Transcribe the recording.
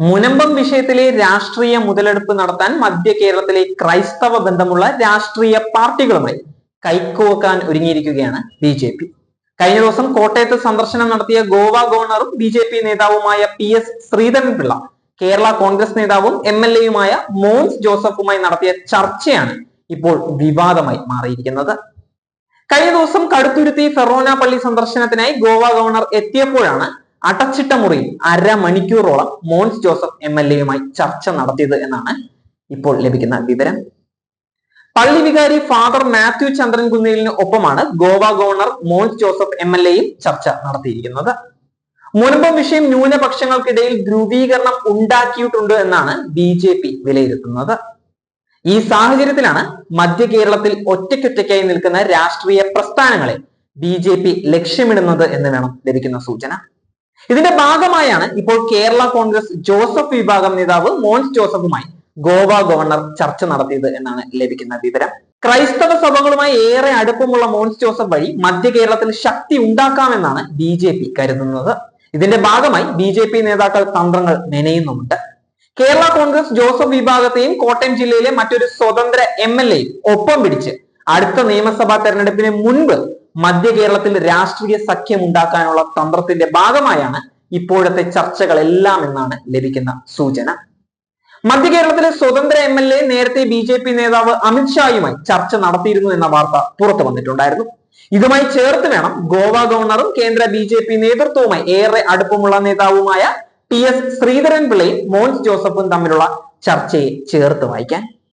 മുനമ്പം വിഷയത്തിലെ രാഷ്ട്രീയ മുതലെടുപ്പ് നടത്താൻ മധ്യ കേരളത്തിലെ ക്രൈസ്തവ ബന്ധമുള്ള രാഷ്ട്രീയ പാർട്ടികളുമായി കൈക്കോക്കാൻ ഒരുങ്ങിയിരിക്കുകയാണ് ബി ജെ പി. കഴിഞ്ഞ ദിവസം കോട്ടയത്ത് സന്ദർശനം നടത്തിയ ഗോവ ഗവർണറും ബി ജെ പി നേതാവുമായ പി എസ് ശ്രീധരൻപിള്ള കേരള കോൺഗ്രസ് നേതാവും എം എൽ എയുമായ മോൻസ് ജോസഫുമായി നടത്തിയ ചർച്ചയാണ് ഇപ്പോൾ വിവാദമായി മാറിയിരിക്കുന്നത്. കഴിഞ്ഞ ദിവസം കടുത്തുരുത്തി ഫെറോന പള്ളി സന്ദർശനത്തിനായി ഗോവ ഗവർണർ എത്തിയപ്പോഴാണ് അടച്ചിട്ട മുറിയിൽ അരമണിക്കൂറോളം മോൻസ് ജോസഫ് എം എൽ എയുമായി ചർച്ച നടത്തിയത് എന്നാണ് ഇപ്പോൾ ലഭിക്കുന്ന വിവരം. പള്ളി വികാരി ഫാദർ മാത്യു ചന്ദ്രൻ കുന്നേലിന് ഒപ്പമാണ് Goa governor Mons Joseph M L എയും ചർച്ച നടത്തിയിരിക്കുന്നത്. മുൻപം വിഷയം ന്യൂനപക്ഷങ്ങൾക്കിടയിൽ ധ്രുവീകരണം ഉണ്ടാക്കിയിട്ടുണ്ട് എന്നാണ് ബി ജെ പി വിലയിരുത്തുന്നത്. ഈ സാഹചര്യത്തിലാണ് മധ്യ കേരളത്തിൽ ഒറ്റയ്ക്കൊറ്റയ്ക്കായി നിൽക്കുന്ന രാഷ്ട്രീയ പ്രസ്ഥാനങ്ങളെ ബി ജെ പി ലക്ഷ്യമിടുന്നത് എന്ന് വേണം ലഭിക്കുന്ന സൂചന. ഇതിന്റെ ഭാഗമായാണ് ഇപ്പോൾ കേരള കോൺഗ്രസ് ജോസഫ് വിഭാഗം നേതാവ് മോൻസ് ജോസഫുമായി ഗോവ ഗവർണർ ചർച്ച നടത്തിയത് എന്നാണ് ലഭിക്കുന്ന വിവരം. ക്രൈസ്തവ സഭകളുമായി ഏറെ അടുപ്പമുള്ള മോൻസ് ജോസഫ് വഴി മധ്യ കേരളത്തിൽ ശക്തി ഉണ്ടാക്കാമെന്നാണ് ബി ജെ പി കരുതുന്നത്. ഇതിന്റെ ഭാഗമായി ബി ജെ പി നേതാക്കൾ തന്ത്രങ്ങൾ മെനയുന്നുമുണ്ട്. കേരള കോൺഗ്രസ് ജോസഫ് വിഭാഗത്തെയും കോട്ടയം ജില്ലയിലെ മറ്റൊരു സ്വതന്ത്ര എം എൽ എയും ഒപ്പം പിടിച്ച് അടുത്ത നിയമസഭാ തെരഞ്ഞെടുപ്പിന് മുൻപ് മധ്യ കേരളത്തിൽ രാഷ്ട്രീയ സഖ്യം ഉണ്ടാക്കാനുള്ള തന്ത്രത്തിന്റെ ഭാഗമായാണ് ഇപ്പോഴത്തെ ചർച്ചകളെല്ലാം എന്നാണ് ലഭിക്കുന്ന സൂചന. മധ്യ കേരളത്തിലെ സ്വതന്ത്ര എം എൽ എ നേരത്തെ ബി ജെ പി നേതാവ് അമിത്ഷായുമായി ചർച്ച നടത്തിയിരുന്നു എന്ന വാർത്ത പുറത്തു വന്നിട്ടുണ്ടായിരുന്നു. ഇതുമായി ചേർത്ത് വേണം ഗോവ ഗവർണറും കേന്ദ്ര ബി ജെ പി നേതൃത്വവുമായി ഏറെ അടുപ്പമുള്ള നേതാവുമായ ടി എസ് ശ്രീധരൻ പിള്ളയും മോൻസ് ജോസഫും തമ്മിലുള്ള ചർച്ചയെ ചേർത്ത് വായിക്കാൻ.